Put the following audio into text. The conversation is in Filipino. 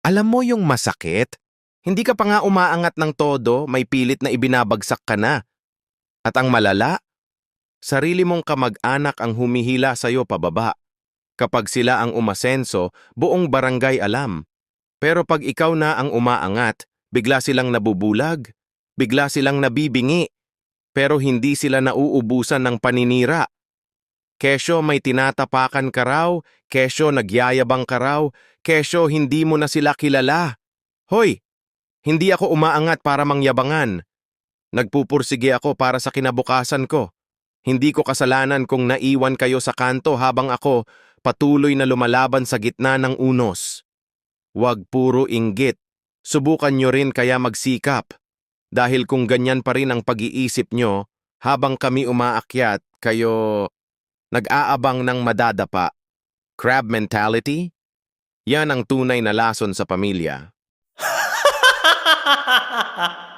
Alam mo yung masakit? Hindi ka pa nga umaangat ng todo, may pilit na ibinabagsak ka na. At ang malala, sarili mong kamag-anak ang humihila sa'yo pababa. Kapag sila ang umasenso, buong barangay alam. Pero pag ikaw na ang umaangat, bigla silang nabubulag, bigla silang nabibingi, pero hindi sila nauubusan ng paninira. Kesyo may tinatapakan ka raw, kesyo nagyayabang ka raw, kesyo hindi mo na sila kilala. Hoy, hindi ako umaangat para mangyabangan. Nagpupursige ako para sa kinabukasan ko. Hindi ko kasalanan kung naiwan kayo sa kanto habang ako patuloy na lumalaban sa gitna ng unos. Huwag puro inggit. Subukan nyo rin kaya magsikap. Dahil kung ganyan pa rin ang pag-iisip nyo, habang kami umaakyat, kayo nag-aabang ng madadapa. Crab mentality? Yan ang tunay na lason sa pamilya.